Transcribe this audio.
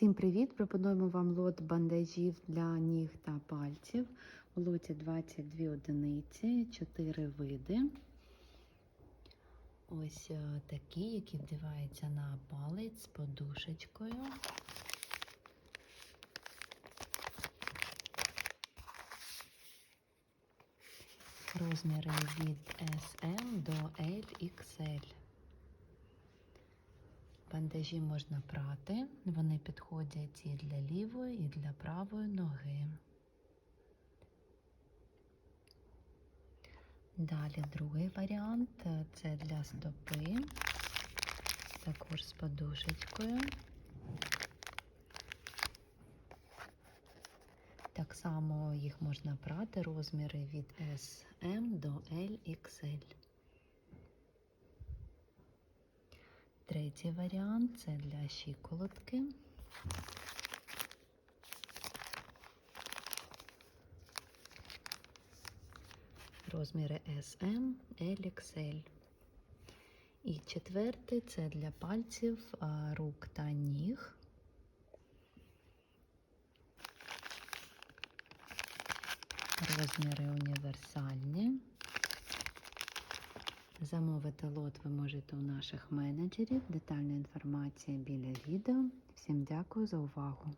Всім привіт! Пропонуємо вам лот бандажів для ніг та пальців. У лоті 22 одиниці, 4 види. Ось е, такі, які вдіваються на палець з подушечкою. Розміри від SM до LXL. Бандажі можна прати, вони підходять і для лівої, і для правої ноги. Далі другий варіант це для стопи, також з подушечкою. Так само їх можна прати розміри від SM до LXL. Третій варіант це для щиколотки. Розміри SM, LXL. І четвертий це для пальців, рук та ніг. Розміри універсальні. Замовити лот ви можете у наших менеджерів. Детальна інформація біля відео. Всім дякую за увагу!